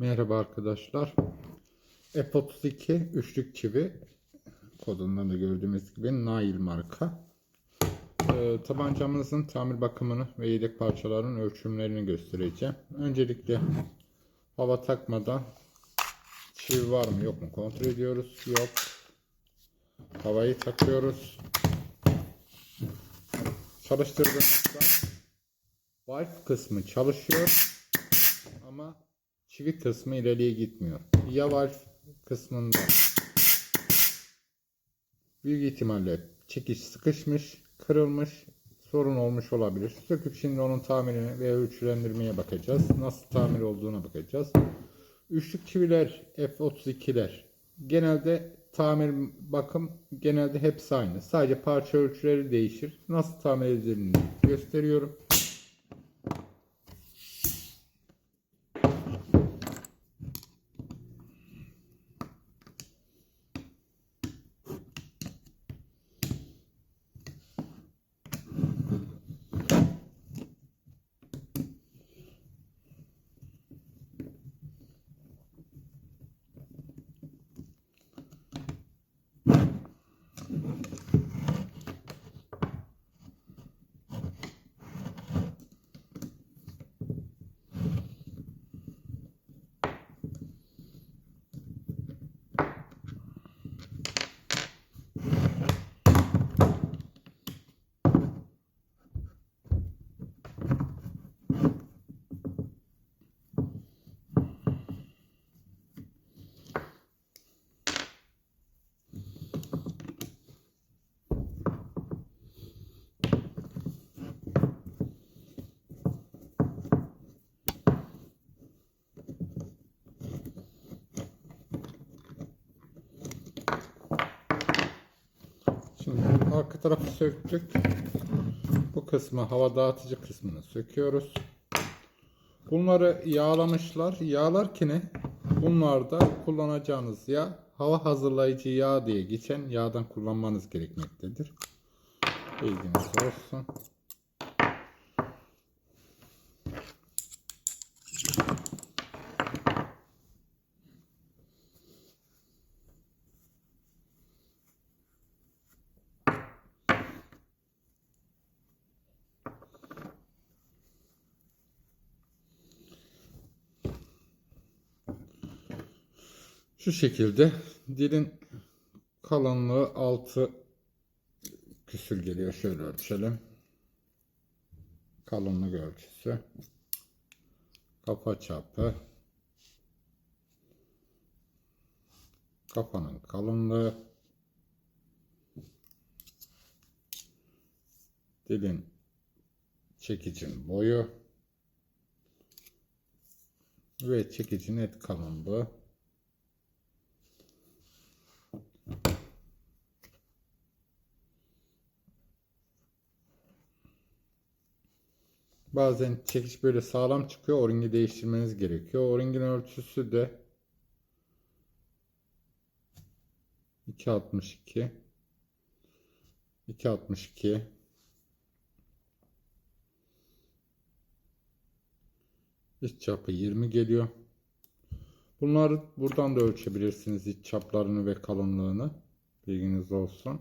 Merhaba arkadaşlar. F32 üçlük çivi kodundan da gördüğümüz gibi Nail marka. Ee, tabancamızın tamir bakımını ve yedek parçaların ölçümlerini göstereceğim. Öncelikle hava takmadan çivi var mı yok mu kontrol ediyoruz. Yok. Havayı takıyoruz. Çalıştırdığımızda valve kısmı çalışıyor ama çivi kısmı ileriye gitmiyor. Ya valve kısmında büyük ihtimalle çekiş sıkışmış, kırılmış, sorun olmuş olabilir. Söküp şimdi onun tamirine ve ölçülendirmeye bakacağız. Nasıl tamir olduğuna bakacağız. Üçlük çiviler F32'ler genelde tamir bakım genelde hepsi aynı. Sadece parça ölçüleri değişir. Nasıl tamir edildiğini gösteriyorum. Şimdi arka tarafı söktük. Bu kısmı hava dağıtıcı kısmını söküyoruz. Bunları yağlamışlar. Yağlarken bunlarda kullanacağınız yağ hava hazırlayıcı yağ diye geçen yağdan kullanmanız gerekmektedir. Bilginiz olsun. Şu şekilde dilin kalınlığı 6 küsür geliyor. Şöyle ölçelim. Kalınlık ölçüsü. Kafa çapı. Kafanın kalınlığı. Dilin çekicin boyu. Ve çekicin et kalınlığı. Bazen çekiş böyle sağlam çıkıyor. O-ringi değiştirmeniz gerekiyor. O-ringin ölçüsü de 2.62 2.62 İç çapı 20 geliyor. Bunları buradan da ölçebilirsiniz iç çaplarını ve kalınlığını. Bilginiz olsun.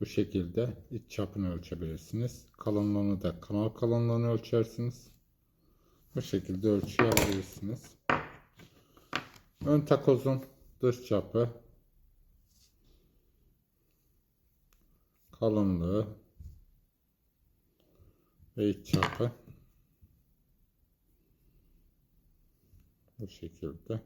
Bu şekilde iç çapını ölçebilirsiniz. Kalınlığını da kanal kalınlığını ölçersiniz. Bu şekilde ölçü alabilirsiniz. Ön takozun dış çapı kalınlığı ve iç çapı bu şekilde.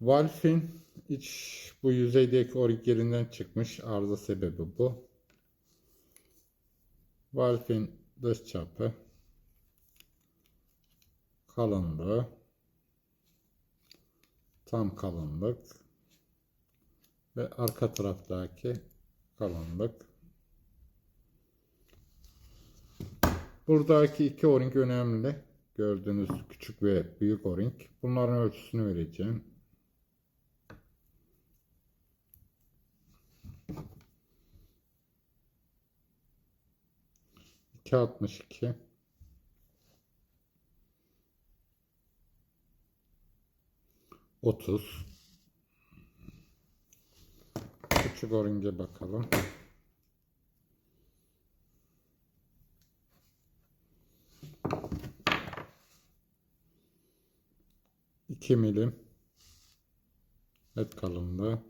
Valf'in iç bu yüzeydeki orik yerinden çıkmış. Arıza sebebi bu. Valf'in dış çapı kalınlığı tam kalınlık ve arka taraftaki kalınlık. Buradaki iki o-ring önemli. Gördüğünüz küçük ve büyük o-ring. Bunların ölçüsünü vereceğim. 2.62 30 Küçük oringe bakalım. İki milim et kalınlığı.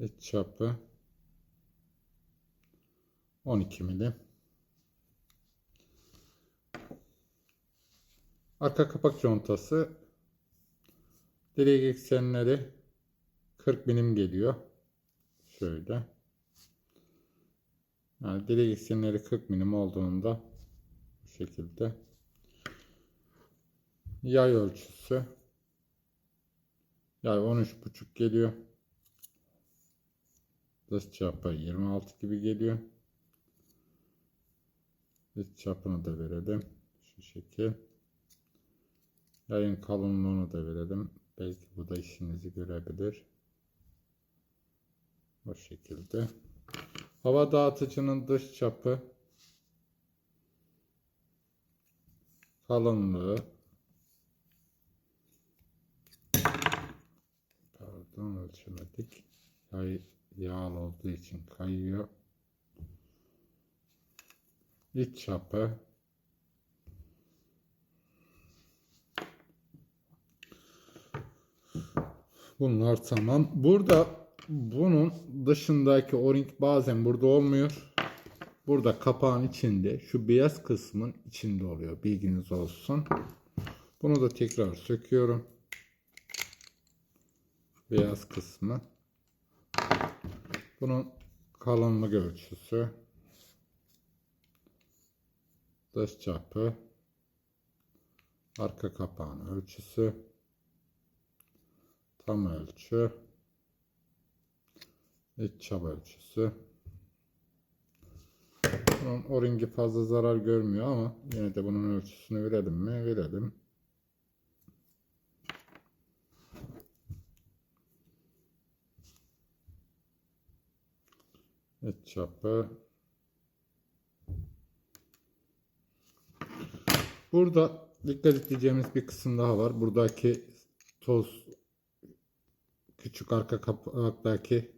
Et çapı 12 milim arka kapak contası. Direk eksenleri 40 milim geliyor. Şöyle. Yani direk eksenleri 40 milim olduğunda bu şekilde yay ölçüsü. Yay 13.5 geliyor. Dış çapı 26 gibi geliyor. Dış çapını da verelim. Şu şekil. Yayın kalınlığını da verelim. Belki bu da işinizi görebilir. Bu şekilde. Hava dağıtıcının dış çapı. Kalınlığı pardon ölçemedik. Yay yağlı olduğu için kayıyor. İç çapı bunlar tamam. Burada bunun dışındaki o-ring bazen burada olmuyor. Burada kapağın içinde şu beyaz kısmın içinde oluyor. Bilginiz olsun. Bunu da tekrar söküyorum beyaz kısmı. Bunun kalınlık ölçüsü. Dış çapı. Arka kapağın ölçüsü. Tam ölçü. İç çap ölçüsü. Bunun o-ringi fazla zarar görmüyor ama yine de bunun ölçüsünü verelim mi? Verelim. İç çapı Burada dikkat edeceğimiz bir kısım daha var. Buradaki toz küçük arka kapaktaki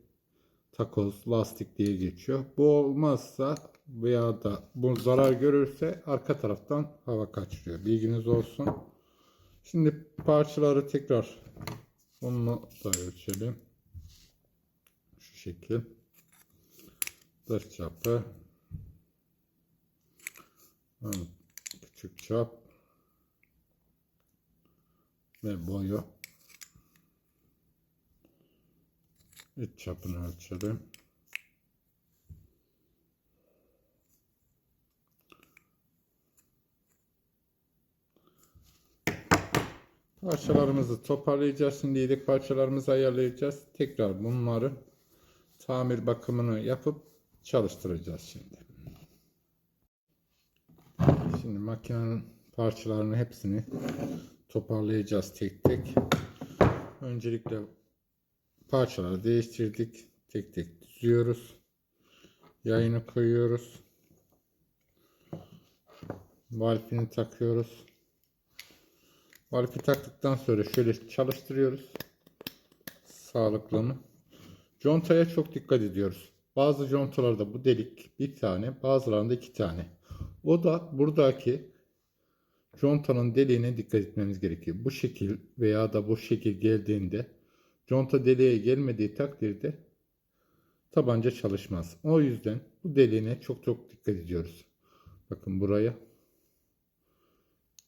takoz lastik diye geçiyor. Bu olmazsa veya da bu zarar görürse arka taraftan hava kaçırıyor. Bilginiz olsun. Şimdi parçaları tekrar bunu da ölçelim. Şu şekil. Dış çapı. Küçük çap. Ve boyu. İç çapını ölçelim. Parçalarımızı toparlayacağız. Şimdi parçalarımızı ayarlayacağız. Tekrar bunları tamir bakımını yapıp çalıştıracağız şimdi. Şimdi makinenin parçalarını hepsini toparlayacağız tek tek. Öncelikle parçaları değiştirdik. Tek tek düzüyoruz. Yayını koyuyoruz. Valfini takıyoruz. Valfi taktıktan sonra şöyle çalıştırıyoruz. Sağlıklı mı? Contaya çok dikkat ediyoruz. Bazı contalarda bu delik bir tane, bazılarında iki tane. O da buradaki contanın deliğine dikkat etmemiz gerekiyor. Bu şekil veya da bu şekil geldiğinde conta deliğe gelmediği takdirde tabanca çalışmaz. O yüzden bu deliğine çok çok dikkat ediyoruz. Bakın buraya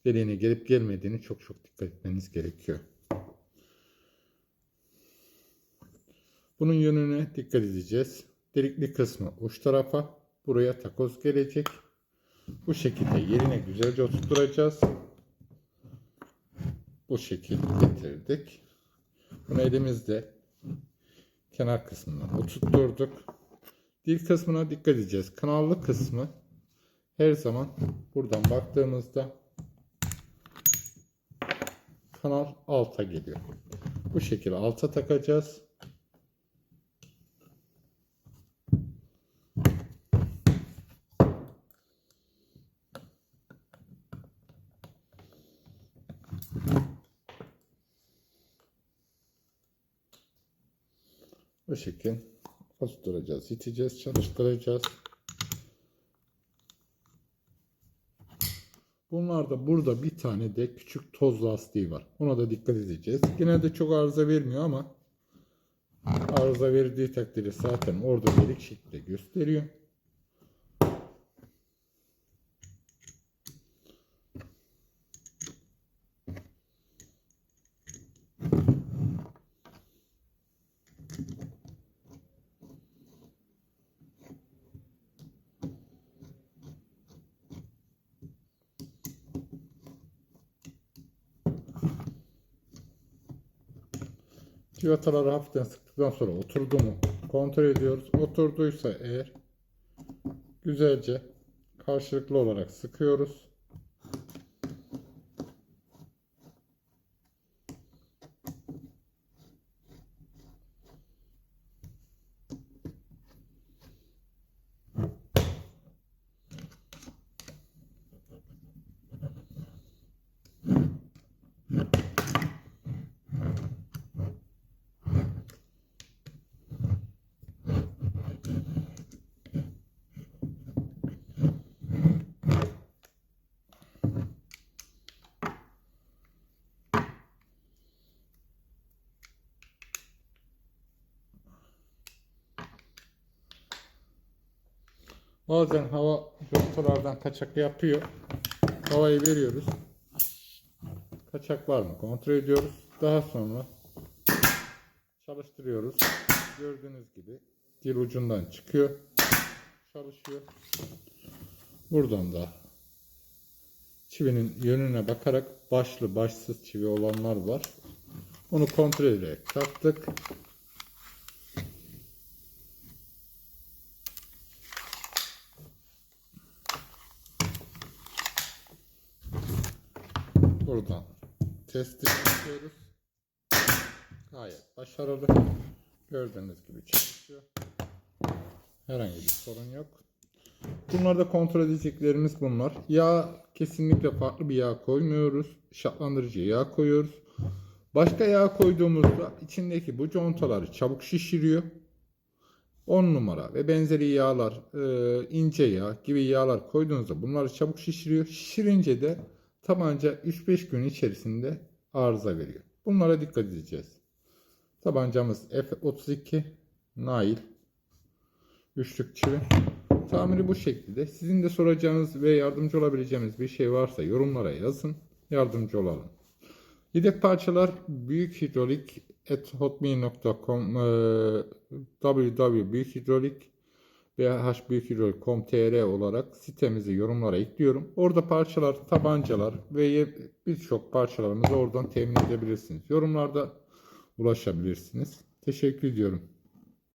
deliğine gelip gelmediğini çok çok dikkat etmeniz gerekiyor. Bunun yönüne dikkat edeceğiz. Delikli kısmı uç tarafa buraya takoz gelecek. Bu şekilde yerine güzelce oturtacağız. Bu şekilde getirdik. Bunu elimizde kenar kısmından oturtturduk. Dil kısmına dikkat edeceğiz. Kanallı kısmı her zaman buradan baktığımızda kanal alta geliyor. Bu şekilde alta takacağız. Bu şekil oturtacağız, iteceğiz, çalıştıracağız. Bunlarda burada bir tane de küçük toz lastiği var. Ona da dikkat edeceğiz. Genelde çok arıza vermiyor ama arıza verdiği takdirde zaten orada delik şekilde gösteriyor. Civataları hafiften sıktıktan sonra oturdu mu kontrol ediyoruz. Oturduysa eğer güzelce karşılıklı olarak sıkıyoruz. Bazen hava contalardan kaçak yapıyor. Havayı veriyoruz. Kaçak var mı kontrol ediyoruz. Daha sonra çalıştırıyoruz. Gördüğünüz gibi dil ucundan çıkıyor. Çalışıyor. Buradan da çivinin yönüne bakarak başlı başsız çivi olanlar var. Onu kontrol ederek taktık. Buradan testi yapıyoruz. Gayet başarılı. Gördüğünüz gibi çalışıyor. Herhangi bir sorun yok. Bunlarda kontrol edeceklerimiz bunlar. Yağ kesinlikle farklı bir yağ koymuyoruz. Şartlandırıcı yağ koyuyoruz. Başka yağ koyduğumuzda içindeki bu contaları çabuk şişiriyor. 10 numara ve benzeri yağlar, e, ince yağ gibi yağlar koyduğunuzda bunları çabuk şişiriyor. Şişirince de tabanca 3-5 gün içerisinde arıza veriyor. Bunlara dikkat edeceğiz. Tabancamız F32 Nail üçlük çivi. Tamiri bu şekilde. Sizin de soracağınız ve yardımcı olabileceğimiz bir şey varsa yorumlara yazın. Yardımcı olalım. Yedek parçalar büyük hidrolik hotmail.com www.büyükhidrolik veya hbüyükhidrolik.com.tr olarak sitemizi yorumlara ekliyorum. Orada parçalar, tabancalar ve birçok parçalarımızı oradan temin edebilirsiniz. Yorumlarda ulaşabilirsiniz. Teşekkür ediyorum.